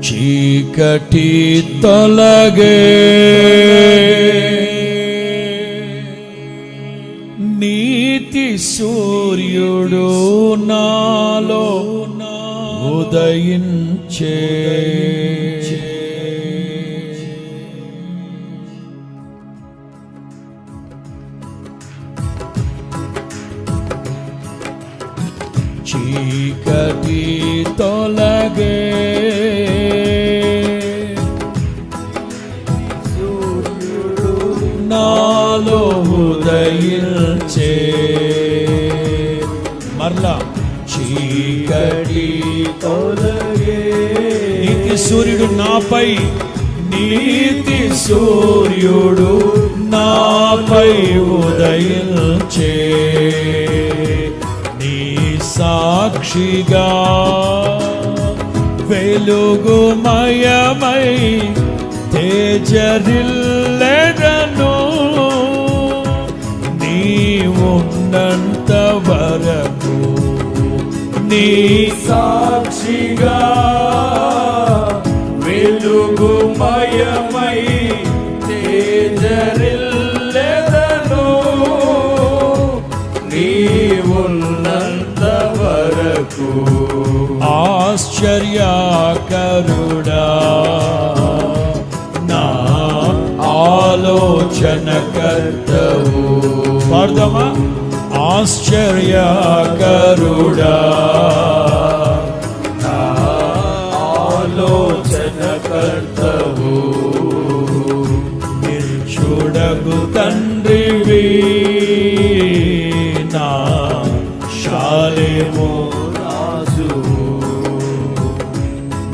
చీకటి తొలగే. నీతి సూర్యుడు నాలో ఉదయించే. నీతి సూర్యుడు నాపై నీతి సూర్యుడు నాపై ఉదయించే. నీ సాక్షిగా వెలుగుమయమై తేజరిల్లెదను. నీ ఉన్నంత వరకు నీ సాక్షిగా వెలుగుమయమై తేజరిల్లెదను. నీవున్నంత వరకు ఆశ్చర్యకరుడా. నా ఆలోచన కర్తవు పాడదామా? ఆశ్చర్యకరుడా. నా ఆలోచన కర్తవు చూడగు తండ్రివి. నా శాలేమో రాజు.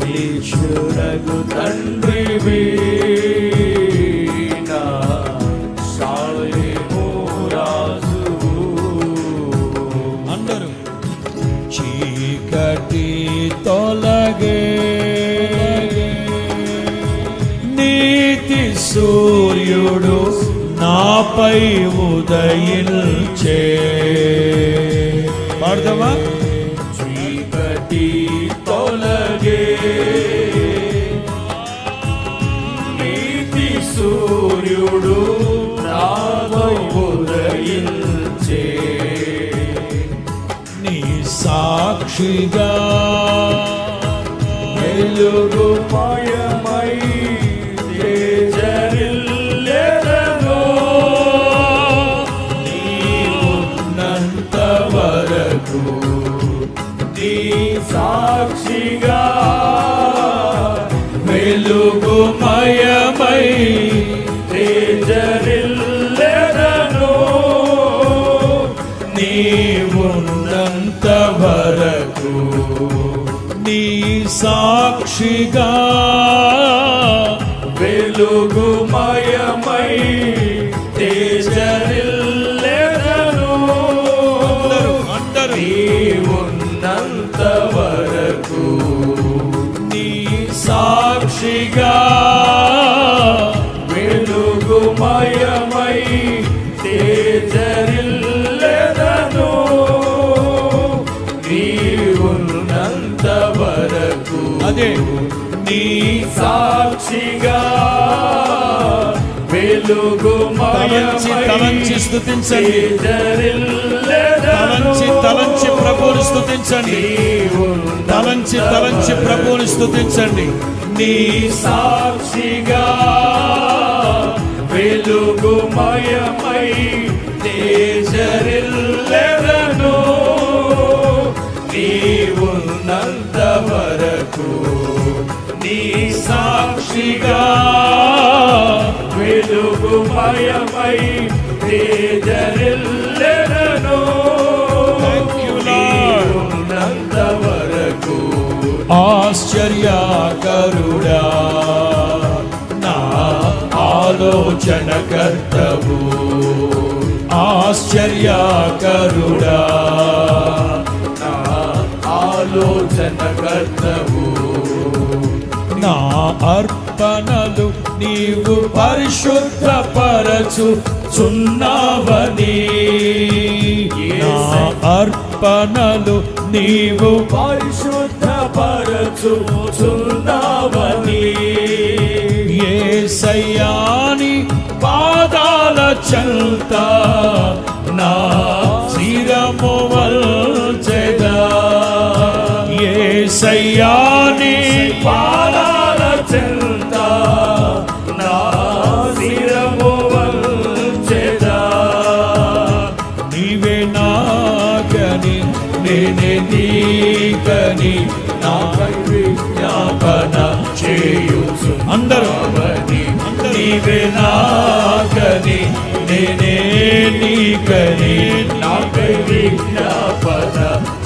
నీచుడగు తండ్రివి. సూర్యుడు నాపై ఉదయించే. పాడదామా? చీకటి తొలగే. నీతి సూర్యుడు నాపై ఉదయించే. నీ సాక్షిగా వెలుగు మయమై వెలుగుమయమై తేజరిల్లెదను నీవున్నంత వరకు నీ సాక్షిగా వెలుగుమయమై సాక్షిగా వెలుగుమయమై తేజరిల్లెదను. నీవున్నంత వరకు అదే. నీ సాక్షిగా తలంచి తలంచి స్థుతించండి. తలంచి తలంచి ప్రభువుని స్థుతించండి. తలంచి తలంచి ప్రభువుని స్థుతించండి. నీ సాక్షిగా వెలుగుమయమై తేజరిల్లెదను నీవున్నంత వరకు నీ సాక్షిగా వెలుగుమయమై తేజరిల్లెదను Thank you, Lord. నీవున్నంత వరకు ఆశ్చర్యకరుడా. నా ఆలోచన కర్తవు ఆశ్చర్యకరుడా భావనలు నీవు పరిశుద్ధ పరచు చున్నావని అర్పణలు నీవు పరిశుద్ధ పరచు చున్నావని. ఏ సయ్యాని పాదాల చంత నా శిరము వల్చెదా. ఏ సయ్యాని పాదాల నాపై విజ్ఞాపన చేయుచు. అందరూ నీవే నాగని నేనే నీకని. నాపై విజ్ఞాపన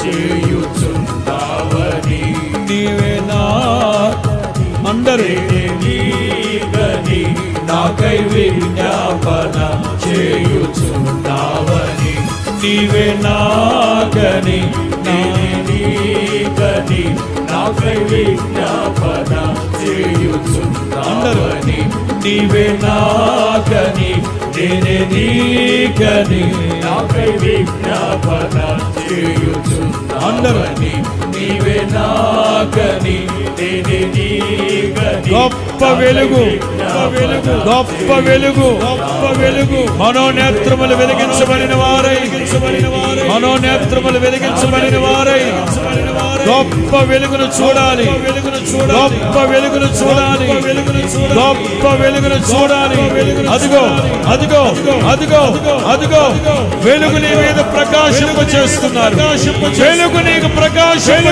చేయుచు నావని. నీవే నా అందరూ నీగని నాకై విజ్ఞాపన చేయుచు నావని. నీవే నాగని నీగని నాకై విజ్ఞాపన చేయుచున్నావని నీవే నాగని నేనే నీకని నాకై విజ్ఞాపన చేయుచున్నావని నీవే నాగని నేనే నీకని గొప్ప వెలుగు గొప్ప వెలుగు. గొప్ప వెలుగు. మనోనేత్రములు వెలిగించబడిన వారై. మనోనేత్రములు వెలిగించబడిన వారై. గొప్ప వెలుగును చూడాలి. వెలుగును చూడాలి. గొప్ప వెలుగును చూడాలి. వెలుగును గొప్ప వెలుగును చూడాలి. అదిగో అదిగో అదిగో అదిగో వెలుగు నీ మీద ప్రకాశింప చేస్తున్నారు. వెలుగు నీకు ప్రకాశింప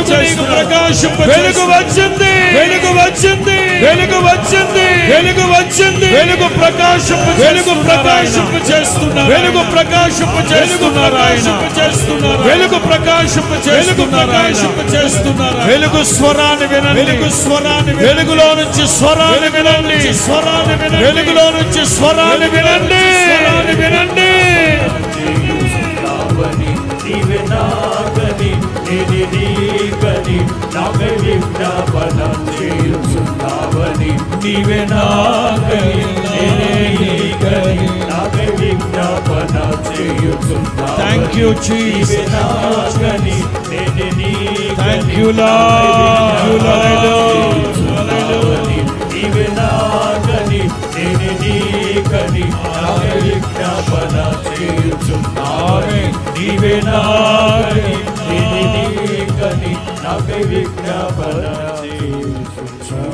ప్రకాశింప వెలుగు వచ్చింది. వెలుగు వచ్చింది. వెలుగు వచ్చింది. వెలుగు వచ్చింది. వెలుగు ప్రకాశింప వెలుగు ప్రకాశింప చేస్తున్నారు. వెలుగు ప్రకాశింప చేస్తున్నారు ఆయన. చేస్తున్నారు. వెలుగు ప్రకాశింప వెలుగు ప్రకాశింప చేస్తున్నారు. వెలుగు స్వరాన్ని వినండి. వెలుగు స్వరాన్ని వెలుగులో నుంచి స్వరాన్ని వినండి. స్వరాన్ని వినండి. వెలుగులో నుంచి స్వరాన్ని వినండి. స్వరాన్ని వినండి. చేయుచున్నావని నీవే నాగని నేనే నీగని నాకై విజ్ఞాపన చేయుచున్నావని thank you thank you lord చేయుచున్నావని నీవే నాగని నేనే నీగని నాకై విజ్ఞాపన చేయుచున్నావని నీవే నాగని నేనే నీగని నాకై విజ్ఞాపన చేయుచున్నావని